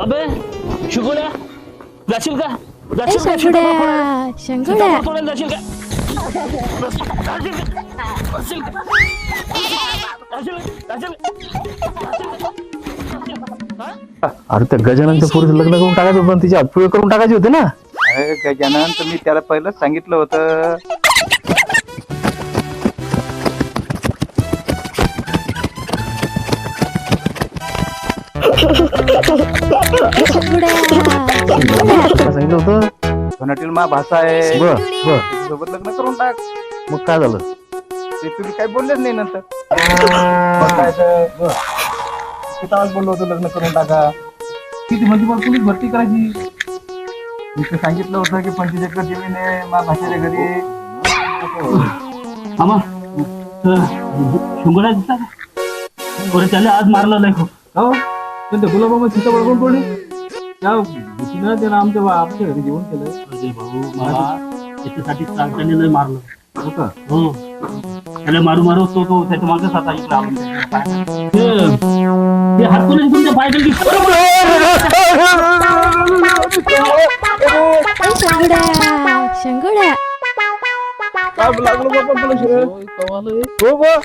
अबे शुगुल्या जाशील का जाशील का शंकुड्या शंकुड्या सीताफळ तोडायला जाशील का जाशील का? जाशील का? जाशील का? जाशील का? अरे त्या गजाननच्या पोरीचं लग्न करून टाकायचं पण तिची हातपुळे करून टाकायची होते ना अरे गजानन तुम्ही त्याला पहिलंच सांगितलं होतं सांगितलं होतं मा भाषा आहे. बर बर. सोबत लग्न करून टाक. मग काय झालं? ते तुम्ही काही बोललेच नाही नंतर. मग काय तर, बरं. किती वेळा बोललो होतो लग्न करून टाका? किती म्हणजे मला पोलीस भरती करायची. मी तर सांगितलं होतं की पंचवीस एकर जमीन आहे मा भाषेच्या घरी. आमा शुगुल्या दिसला का बरं त्याला आज मारलं नाही खूप. हो? पण ते गुलाबामा सीता बळकून पडली त्या भीतीनं त्यानं आमच्या बा- आमच्या घरी जेवण केलं अरे भाऊ मला त्याच्यासाठी त्याने लय मारलं हो का हो त्याला मारू मारू तो तो त्याच्या मागच आता इकडे आलो त्याच्या पायात. ते- ते हात कोणी तुमच्या पाय ए शंकुड्या शंकुड्या काय लागलं बाबा तुला शिवाय? हो बा